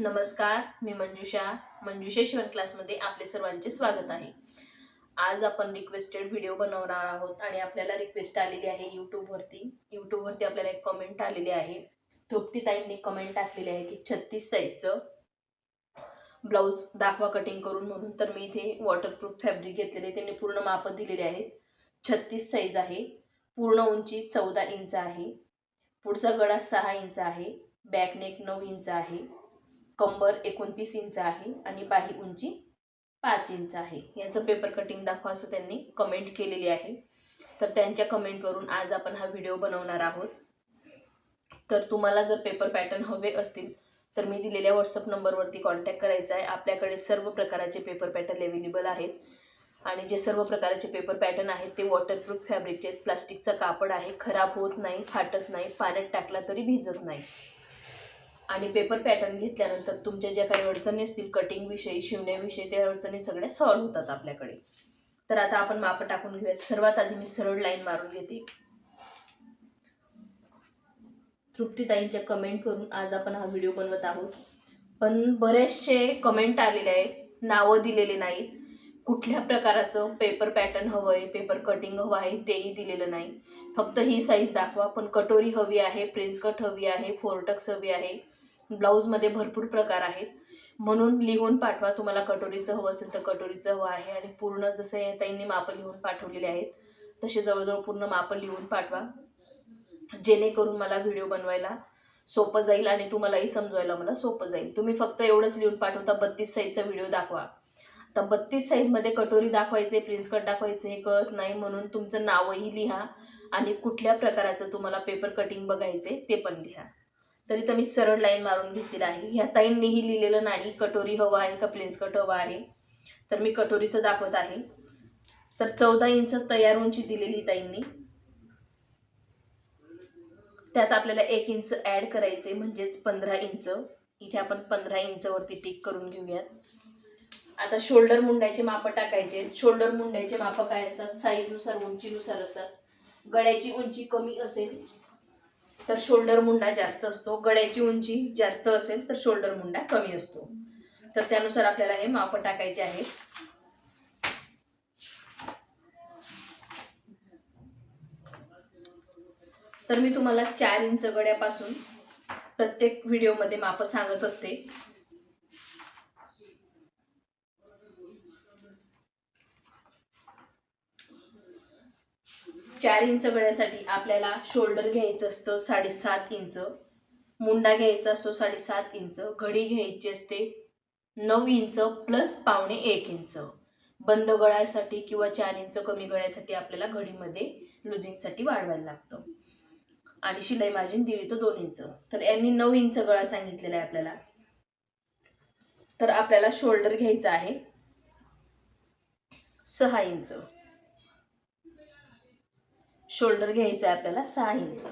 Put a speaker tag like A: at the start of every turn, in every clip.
A: नमस्कार मी मंजुषा. मंजुषा शिवण क्लासमध्ये आपले सर्वांचे स्वागत आहे. आज आपण रिक्वेस्टेड व्हिडिओ बनवणार आहोत आणि आपल्याला रिक्वेस्ट आलेली आहे यूट्यूबवरती यूट्यूबवरती आपल्याला एक कमेंट आलेली आहे. तृप्तीताईंनी कमेंट टाकलेली आहे की छत्तीस साईजचं ब्लाऊज दाखवा कटिंग करून म्हणून. तर मी इथे वॉटरप्रूफ फॅब्रिक घेतलेले त्यांनी पूर्ण मापं दिलेले आहेत छत्तीस साईज आहे. पूर्ण उंची चौदा इंच आहे. पुढचा गळा सहा इंच आहे. बॅकनेक नऊ इंच आहे. कंबर एकोणतीस इंच आहे आणि बाही उंची पाच इंच आहे. याचं पेपर कटिंग दाखवा असं त्यांनी कमेंट केलेली आहे. तर त्यांच्या कमेंटवरून आज आपण हा व्हिडिओ बनवणार आहोत. तर तुम्हाला जर पेपर पॅटर्न हवे असतील तर मी दिलेल्या व्हॉट्सअप नंबरवरती कॉन्टॅक्ट करायचा आहे. आपल्याकडे सर्व प्रकाराचे पेपर पॅटर्न अवेलेबल आहेत. आणि जे सर्व प्रकारचे पेपर पॅटर्न आहेत ते वॉटरप्रूफ फॅब्रिकचे आहेत. प्लास्टिकचं कापड आहे खराब होत नाही फाटत नाही पाण्यात टाकला तरी भिजत नाही. आणि पेपर पॅटर्न घेतल्यानंतर तुमच्या ज्या काही अडचणी असतील कटिंगविषयी शिवण्याविषयी त्या अडचणी सगळ्या सॉल्व्ह होतात आपल्याकडे. तर आता आपण मापं टाकून घेऊयात. सर्वात आधी मी सरळ लाईन मारून घेते. तृप्तीताईंच्या कमेंटवरून आज आपण हा व्हिडिओ बनवत आहोत. पण बरेचसे कमेंट आलेले आहेत. नावं दिलेले नाहीत. कुठल्या प्रकाराचं पेपर पॅटर्न हवं आहे पेपर कटिंग हवं आहे तेही दिलेलं नाही. फक्त ही साईज दाखवा पण कटोरी हवी आहे प्रिन्स कट हवी आहे फोरटक्स हवी आहे. ब्लाऊजमध्ये भरपूर प्रकार आहेत. म्हणून लिहून पाठवा. तुम्हाला कटोरीचं हवं असेल तर कटोरीचं हवं आहे आणि पूर्ण जसं ताईंनी मापं लिहून पाठवलेले आहेत तसे जवळजवळ पूर्ण मापं लिहून पाठवा. जेणेकरून मला व्हिडिओ बनवायला सोपं जाईल आणि तुम्हालाही समजवायला मला सोपं जाईल. तुम्ही फक्त एवढंच लिहून पाठवता बत्तीस साईजचा व्हिडिओ दाखवा. तर बत्तीस साईजमध्ये कटोरी दाखवायचे प्रिन्सकट दाखवायचे हे कळत नाही म्हणून तुमचं नावही लिहा आणि कुठल्या प्रकाराचं तुम्हाला पेपर कटिंग बघायचे ते पण लिहा. तरी तर मी सरळ लाईन मारून घेतलेलं आहे. ह्या ताईंनीही लिहिलेलं नाही कटोरी हवं आहे का प्लेन्स कट हवं आहे? तर मी कटोरीचं दाखवत आहे. तर चौदा इंच तयार उंची दिलेली ताईंनी. त्यात आपल्याला एक इंच ॲड करायचे म्हणजेच पंधरा इंच. इथे आपण पंधरा इंचवरती टिक करून घेऊयात. आता शोल्डर मुंड्याचे मापं टाकायचे. शोल्डर मुंड्याचे मापं काय असतात? साईजनुसार उंचीनुसार असतात. गळ्याची उंची कमी असेल तर शोल्डर मुंडा जास्त असतो. गड्याची उंची जास्त असेल तर शोल्डर मुंडा कमी असतो. तर त्यानुसार आपल्याला हे माप टाकायचे आहे तर मी तुम्हाला चार इंच गड्यापासून प्रत्येक व्हिडिओमध्ये माप सांगत असते. चार इंच गळ्यासाठी आपल्याला शोल्डर घ्यायचं असतं साडेसात इंच. मुंडा घ्यायचा असतो साडेसात इंच. घडी घ्यायची असते नऊ इंच प्लस पावणे एक इंच. बंद गळ्यासाठी किंवा चार इंच कमी गळ्यासाठी आपल्याला घडीमध्ये लुझिंगसाठी वाढवायला लागतं. आणि शिलाई मार्जिन दीड ते दोन इंच. तर यांनी नऊ इंच गळा सांगितलेला आहे आपल्याला. तर आपल्याला शोल्डर घ्यायचा आहे सहा इंच. शोल्डर घ्यायचा आहे आपल्याला सहा इंच.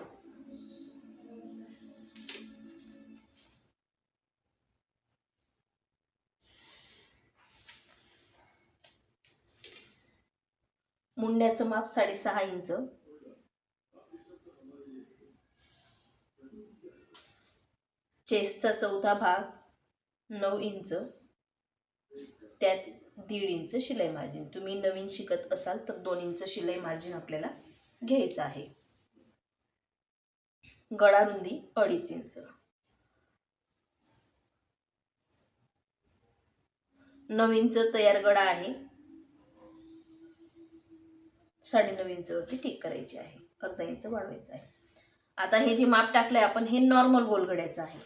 A: मुंड्याचं माप साडेसहा इंच. चेस्टचा चौथा भाग नऊ इंच. त्यात दीड इंच शिलाई मार्जिन. तुम्ही नवीन शिकत असाल तर दोन इंच शिलाई मार्जिन आपल्याला घ्यायचं आहे. गळा रुंदी अडीच इंच. नऊ इंच तयार गडा आहे. साडेनऊ इंचवरती ठीक करायची आहे. अर्धा इंच वाढवायचं आहे. आता हे जे माप टाकलंय आपण हे नॉर्मल गोलगड्याचं आहे.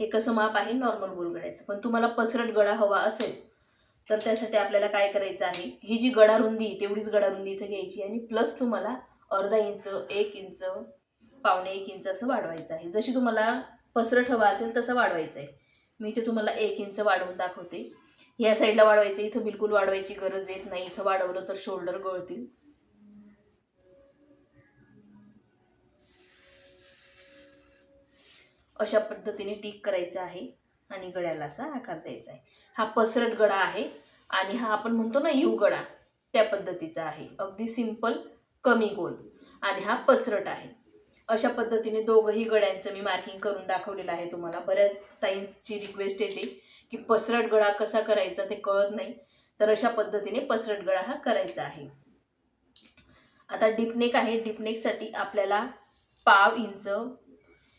A: हे कसं माप आहे? नॉर्मल गोलगड्याचं पण तुम्हाला पसरट गळा हवा असेल तर त्यासाठी आपल्याला काय करायचं आहे? ही जी गडारुंदी तेवढीच गडारुंदी इथं घ्यायची आणि प्लस तुम्हाला अर्धा इंच एक इंच पावणे एक इंच असं वाढवायचं आहे. जशी तुम्हाला पसरट हवा असेल तसं वाढवायचं आहे. मी इथे तुम्हाला एक इंच वाढवून दाखवते. या साईडला वाढवायचं इथं बिलकुल वाढवायची गरज येत नाही. इथं वाढवलं तर शोल्डर गळतील. अशा पद्धतीने टीक करायचं आहे आणि गळ्याला असा आकार द्यायचा आहे. हा पसरट गळा आहे आणि हा आपण म्हणतो ना यू गळा त्या पद्धतीचा आहे. अगदी सिंपल कमी गोल. आणि हा पसरट आहे. अशा पद्धतीने दोघंही गळ्यांचं मी मार्किंग करून दाखवलेलं आहे तुम्हाला. बऱ्याच ताईंची रिक्वेस्ट येते की पसरट गळा कसा करायचा ते कळत नाही. तर अशा पद्धतीने पसरट गळा हा करायचा आहे. आता डिपनेक आहे. डिपनेकसाठी आपल्याला पाव इंच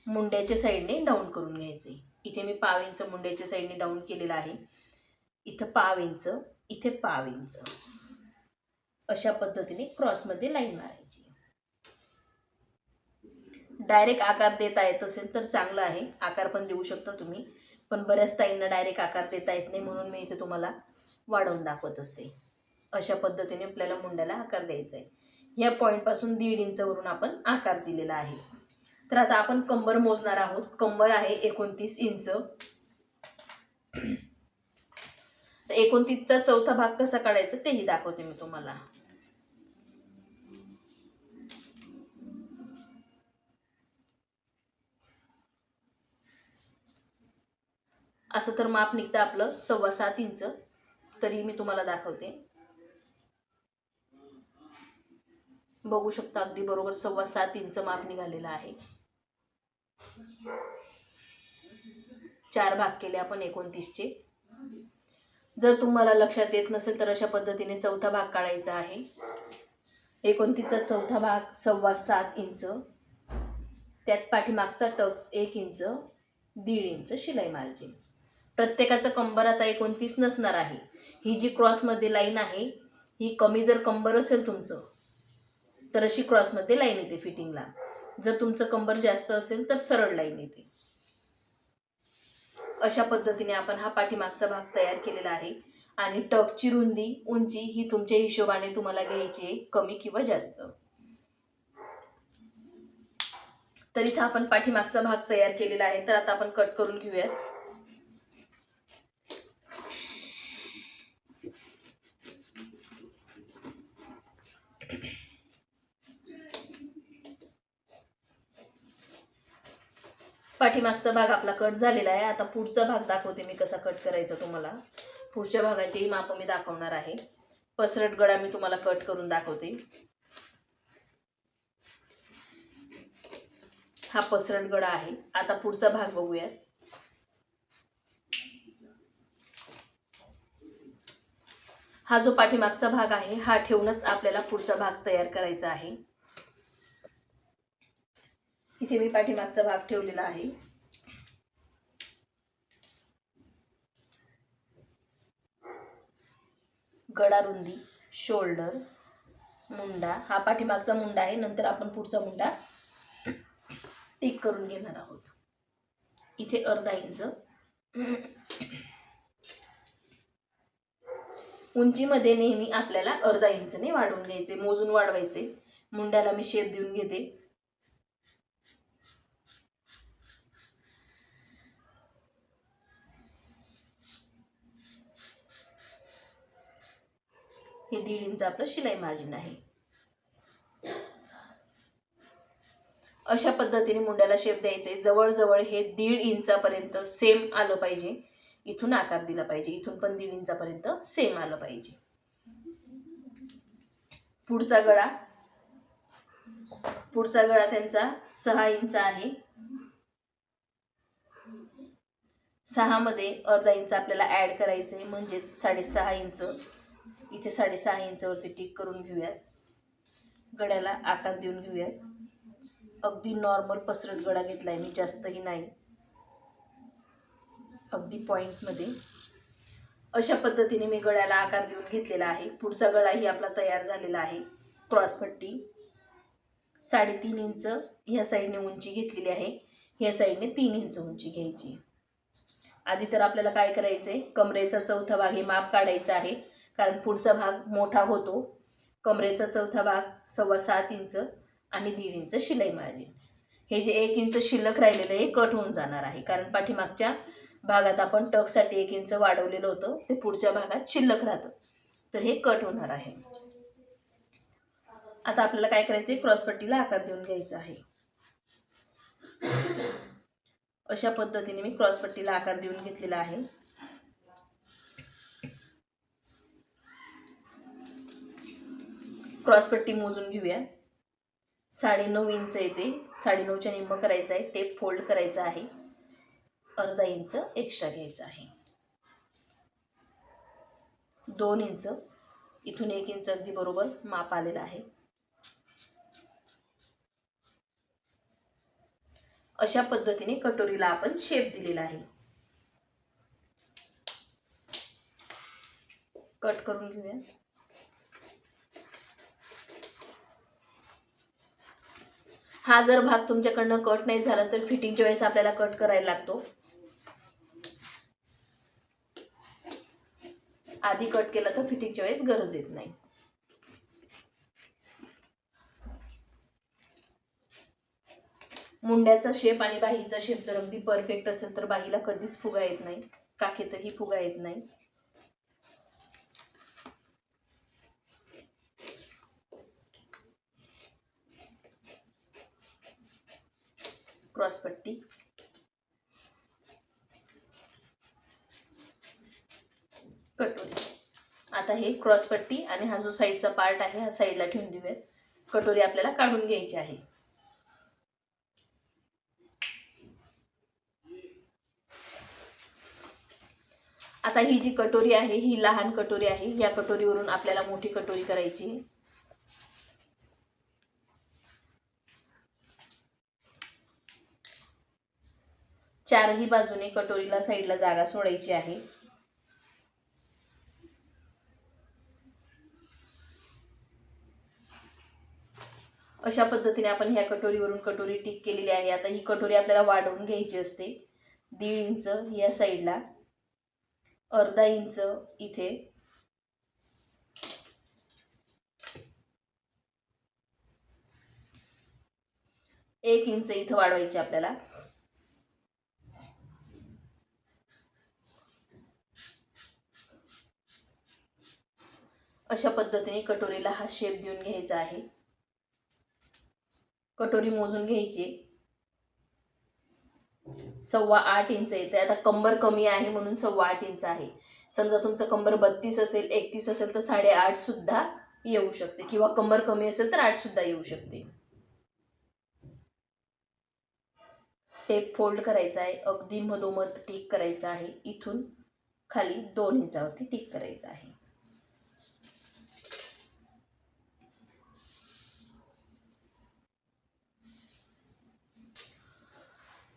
A: मुंड्याच्या साईडने डाऊन करून घ्यायचे इथे मी पाव इंच मुंड्याच्या साईडने डाऊन केलेलं आहे. इथं पाव इंच इथे पाव इंच. अशा पद्धतीने क्रॉसमध्ये लाईन मारायची. डायरेक्ट आकार देता येत असेल तर चांगलं आहे. आकार पण देऊ शकता तुम्ही. पण बऱ्याच ताईंना डायरेक्ट आकार देता येत नाही म्हणून मी इथे तुम्हाला वाढवून दाखवत असते. अशा पद्धतीने आपल्याला मुंड्याला आकार द्यायचा आहे या पॉईंटपासून दीड इंचवरून आपण आकार दिलेला आहे. तर आता आपण कंबर मोजणार आहोत. कंबर आहे एकोणतीस इंच. तर एकोणतीसचा चौथा भाग कसा काढायचा तेही दाखवते मी तुम्हाला. असं तर माप निघतं आपलं सव्वा सात इंच. तरी मी तुम्हाला दाखवते. बघू शकता अगदी बरोबर सव्वा सात इंच माप निघालेलं आहे. चार भाग केले आपण एकोणतीसचे. जर तुम्हाला लक्षात येत नसेल तर अशा पद्धतीने चौथा भाग काढायचा आहे. एकोणतीसचा चौथा भाग सव्वा सात इंच. त्यात पाठीमागचा टक्स एक इंच दीड इंच शिलाई मार्जिन. प्रत्येकाचं कंबर आता एकोणतीस नसणार आहे. ही जी क्रॉसमध्ये लाईन आहे ही कमी जर कंबर असेल तुमचं तर अशी क्रॉसमध्ये लाईन येते फिटिंगला. जर तुमचं कंबर जास्त असेल तर सरळ लाईन येते. अशा पद्धतीने आपण हा पाठीमागचा भाग तयार केलेला आहे. आणि टकची रुंदी उंची ही तुमच्या हिशोबाने तुम्हाला घ्यायची आहे कमी किंवा जास्त. तर इथं आपण पाठीमागचा भाग तयार केलेला आहे. तर आता आपण कट करून घेऊयात. पाठीमागचा भाग आपला कट झालेला आहे. आता पुढचा भाग दाखवते मी कसा कट करायचा तुम्हाला. पुढच्या भागाचीही माप मी दाखवणार आहे. पसरट गळा मी तुम्हाला कट करून दाखवते. हा पसरट गळा आहे. आता पुढचा भाग बघूयात. हा जो पाठीमागचा भाग आहे हा ठेवूनच आपल्याला पुढचा भाग तयार करायचा आहे. इथे मी पाठीमागचा भाग ठेवलेला आहे. गडा रुंदी शोल्डर मुंडा. हा पाठीमागचा मुंडा आहे. नंतर आपण पुढचा मुंडा टिक करून घेणार आहोत. इथे अर्धा इंच. उंचीमध्ये नेहमी आपल्याला अर्धा इंचने वाढवून घ्यायचे मोजून वाढवायचे. मुंड्याला मी शेप देऊन घेते. हे दीड इंच आपलं शिलाई मार्जिन आहे. अशा पद्धतीने मुंड्याला शेप द्यायचे. जवळजवळ हे दीड इंचापर्यंत सेम आलं पाहिजे. इथून आकार दिला पाहिजे. इथून पण दीड इंचापर्यंत सेम आलं पाहिजे. पुढचा गळा. पुढचा गळा त्यांचा सहा इंच आहे. सहामध्ये अर्धा इंच आपल्याला ऍड आहे म्हणजेच साडेसहा इंच. इथे साडेसहा इंचावरती टिक करून घेऊयात. गड्याला आकार देऊन घेऊयात. अगदी नॉर्मल पसरट घेतला आहे मी जास्तही नाही. अगदी पॉईंटमध्ये अशा पद्धतीने मी गळ्याला आकार देऊन घेतलेला आहे. पुढचा गळाही आपला तयार झालेला आहे. क्रॉसपट्टी साडेतीन इंच ह्या साईडने उंची घेतलेली आहे. ह्या साईडने तीन इंच उंची घ्यायची. आधी तर आपल्याला काय करायचं आहे कमरेचा चौथा भाग हे माप काढायचा आहे. कारण पुढचा भाग मोठा होतो. कमरेचा चौथा भाग सव्वा सात इंच आणि दीड इंच शिलाई मार्जिन. हे जे एक इंच शिल्लक राहिलेलं आहे कट होऊन जाणार आहे. कारण पाठीमागच्या भागात आपण टकसाठी एक इंच वाढवलेलं होतं. ते पुढच्या भागात शिल्लक राहतं. तर हे कट होणार आहे. आता आपल्याला काय करायचं आहे क्रॉसपट्टीला आकार देऊन घ्यायचा आहे. अशा पद्धतीने मी क्रॉसपट्टीला आकार देऊन घेतलेला आहे. क्रॉसपट्टी मोजून घेऊया. साडेनऊ इंच येते साडेनऊच्या निम्म करायचं आहे. टेप फोल्ड करायचा आहे. अर्धा इंच एक्स्ट्रा घ्यायचं आहे. दोन इंच. इथून एक इंच अगदी बरोबर माप आलेलं आहे. अशा पद्धतीने कटोरीला आपण शेप दिलेला आहे. कट करून घेऊया. हा जर भाग तुमच्याकडनं कट नाही झाला तर फिटिंगच्या वेळेस आपल्याला कट करायला लागतो. आधी कट केला तर फिटिंगच्या वेळेस गरज येत नाही. मुंड्याचा शेप आणि बाहीचा शेप जर अगदी परफेक्ट असेल तर बाहीला कधीच फुगा येत नाही. काखेतही फुगा येत नाही. क्रॉसपट्टी कटोरी आता हे क्रॉसपट्टी आणि हा जो साईडचा पार्ट आहे हा साईडला ठेवून देऊयात. कटोरी आपल्याला काढून घ्यायची आहे. आता ही जी कटोरी आहे ही लहान कटोरी आहे. या कटोरीवरून आपल्याला मोठी कटोरी करायची आहे. चारही बाजूने कटोरीला साईडला जागा सोडायची आहे. अशा पद्धतीने आपण ह्या कटोरीवरून कटोरी टिक केलेली आहे. आता ही कटोरी आपल्याला वाढवून घ्यायची असते. दीड इंच या साईडला अर्धा इंच इथे. एक इंच इथं वाढवायची आपल्याला. अशा पद्धतीने कटोरीला हा शेप देऊन घ्यायचा आहे. कटोरी मोजून घ्यायची. सव्वा आठ इंच येते आता कंबर कमी आहे म्हणून सव्वा आठ इंच आहे. समजा तुमचं कंबर बत्तीस असेल एकतीस असेल तर साडेआठ सुद्धा येऊ शकते. किंवा कंबर कमी असेल तर आठ सुद्धा येऊ शकते. टेप फोल्ड करायचा आहे. अगदी मधोमध टिक करायचा आहे. इथून खाली दोन इंचावरती टिक करायचं आहे.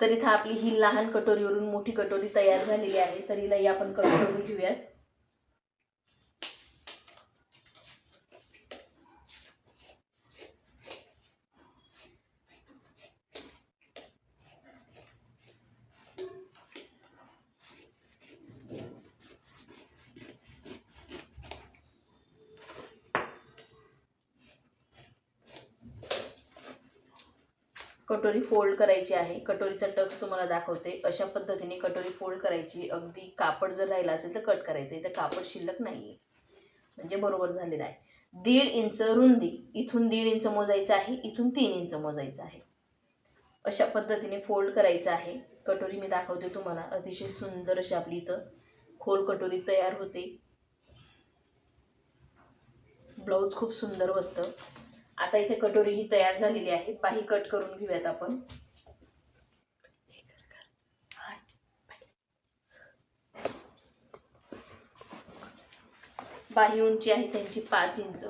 A: तर इथं आपली ही लहान कटोरीवरून मोठी कटोरी तयार झालेली आहे. तर हिलाही आपण कटोरी घेऊयात. कटोरी फोल्ड करायची आहे. कटोरीचा टक्स तुम्हाला दाखवते. अशा पद्धतीने कटोरी फोल्ड करायची. अगदी कापड जर राहिला असेल तर कट करायचं. इथं कापड शिल्लक नाही आहे म्हणजे बरोबर झालेलं आहे. दीड इंच रुंदी. इथून दीड इंच मोजायचं आहे. इथून तीन इंच मोजायचं आहे. अशा पद्धतीने फोल्ड करायचं आहे. कटोरी मी दाखवते तुम्हाला. अतिशय सुंदर अशी आपली इथं खोल कटोरी तयार होते. ब्लाऊज खूप सुंदर बसतं. आता इथे कटोरी ही तयार झालेली आहे. बाही कट करून घेऊयात आपण. बाही उंची आहे त्यांची पाच इंच.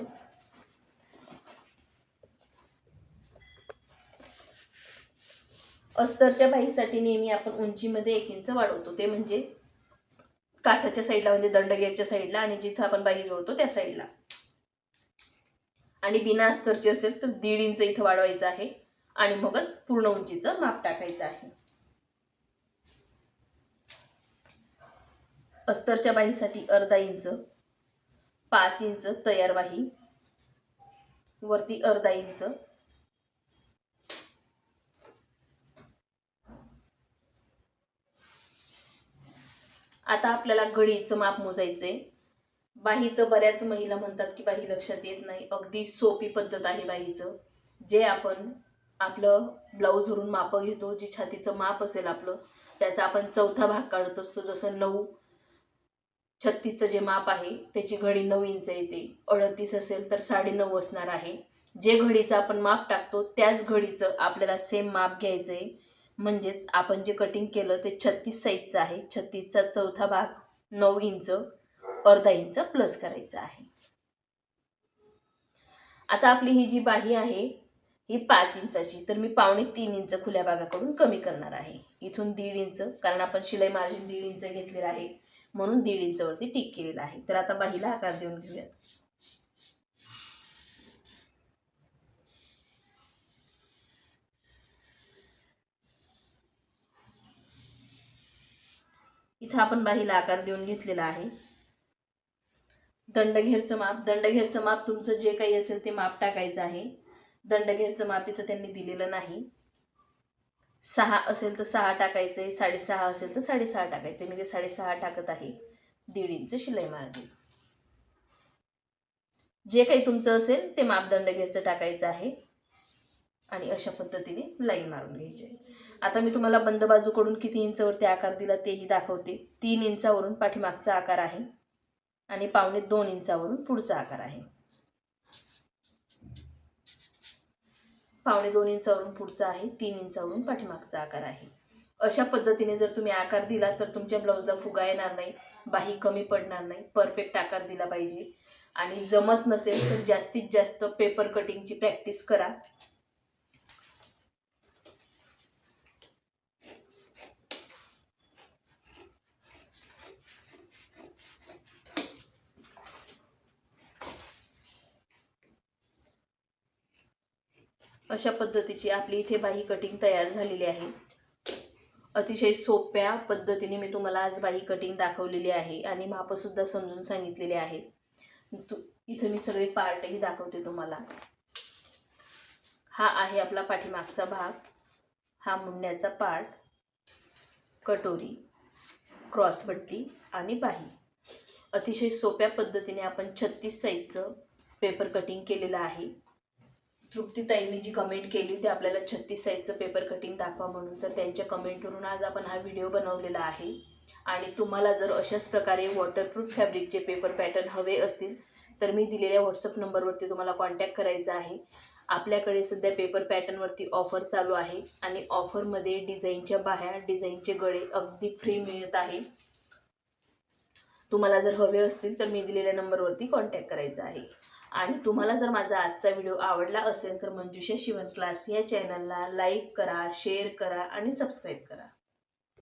A: अस्तरच्या बाहीसाठी नेहमी आपण उंचीमध्ये एक इंच वाढवतो. ते म्हणजे काठाच्या साईडला म्हणजे दंडगेरच्या साईडला आणि जिथं आपण बाही जोडतो त्या साईडला. आणि बिना अस्तरची असेल तर दीड इंच इथं वाढवायचं आहे. आणि मगच पूर्ण उंचीचं माप टाकायचं आहे. अस्तरच्या बाहीसाठी अर्धा इंच पाच इंच तयार बाही वरती अर्धा इंच आता आपल्याला गडीचं माप मोजायचंय. बाहीचं बऱ्याच महिला म्हणतात की बाही लक्षात येत नाही. अगदी सोपी पद्धत आहे बाहीचं. जे आपण आपलं ब्लाऊज भरून मापं घेतो जे छातीचं माप असेल आपलं त्याचा आपण चौथा भाग काढत असतो. जसं नऊ छत्तीसचं जे माप आहे त्याची घडी नऊ इंच येते. अडतीस असेल तर साडेनऊ असणार आहे. जे घडीचं आपण माप टाकतो त्याच घडीचं आपल्याला सेम माप घ्यायचं आहे म्हणजेच आपण जे कटिंग केलं ते छत्तीस साईजचं आहे. छत्तीसचा चौथा भाग नऊ इंच. अर्धा इंच प्लस करायचा आहे. आता आपली ही जी बाही आहे ही पाच इंचाची तर मी पावणे तीन इंच खुल्या भागाकडून कमी करणार आहे. इथून दीड इंच कारण आपण शिलाई मार्जिन दीड इंच घेतलेलं आहे म्हणून दीड इंचवरती टिक केलेलं आहे. तर आता बाहीला आकार देऊन घेऊयात. इथं आपण बाहीला आकार देऊन घेतलेला आहे. दंडघेरचं माप दंडघेरचं माप तुमचं जे काही असेल ते माप टाकायचं आहे. दंडघेरचं माप इथं त्यांनी दिलेलं नाही. सहा असेल तर सहा टाकायचं आहे साडेसहा असेल तर साडेसहा टाकायचं आहे म्हणजे मी ते साडेसहा टाकत आहे. दीड इंच शिलाई मार्जिन. जे काही तुमचं असेल ते मापदंड घ्यायचं टाकायचं आहे. आणि अशा पद्धतीने लाईन मारून घ्यायची. आहे आता मी तुम्हाला बंद बाजूकडून किती इंचावरती आकार दिला तेही दाखवते. तीन इंचावरून पाठीमागचा आकार आहे. आणि पावणे दोन इंचावरून पुढचा आकार आहे. पावणे दोन इंचावरून पुढचा आहे तीन इंचावरून पाठीमागचा आकार आहे. अशा पद्धतीने जर तुम्ही आकार दिला तर तुमच्या ब्लाऊजला फुगा येणार नाही बाही कमी पडणार नाही परफेक्ट आकार दिला पाहिजे. आणि जमत नसेल तर जास्तीत जास्त पेपर कटिंगची प्रॅक्टिस करा. अशा पद्धतीची आपली इथे बाही कटिंग तयार झालेली आहे. अतिशय सोप्या पद्धतीने मी तुम्हाला आज बाही कटिंग दाखवलेली आहे आणि मापसुद्धा समजून सांगितलेले आहे. तु इथं मी सगळे पार्टही दाखवते तुम्हाला. हा आहे आपला पाठीमागचा भाग. हा मुंड्याचा पार्ट कटोरी क्रॉसपट्टी आणि बाही. अतिशय सोप्या पद्धतीने आपण छत्तीस साईजचं पेपर कटिंग केलेलं आहे. तृप्तीताईंनी जी कमेंट केली होती आपल्याला छत्तीस साईजचं पेपर कटिंग दाखवा म्हणून तर त्यांच्या कमेंटवरून आज आपण हा व्हिडिओ बनवलेला आहे. आणि तुम्हाला जर अशाच प्रकारे वॉटरप्रूफ फॅब्रिकचे पेपर पॅटर्न हवे असतील तर मी दिलेल्या व्हॉट्सअप नंबरवरती तुम्हाला कॉन्टॅक्ट करायचा आहे. आपल्याकडे सध्या पेपर पॅटर्नवरती ऑफर चालू आहे आणि ऑफरमध्ये डिझाईनच्या बाह्या डिझाईनचे गळे अगदी फ्री मिळत आहे. तुम्हाला जर हवे असतील तर मी दिलेल्या नंबरवरती कॉन्टॅक्ट करायचा आहे. आणि तुम्हाला जर माझा आजचा व्हिडिओ आवडला असेल तर मंजुषा शिवण क्लास या चॅनलला लाईक करा शेअर करा आणि सबस्क्राईब करा.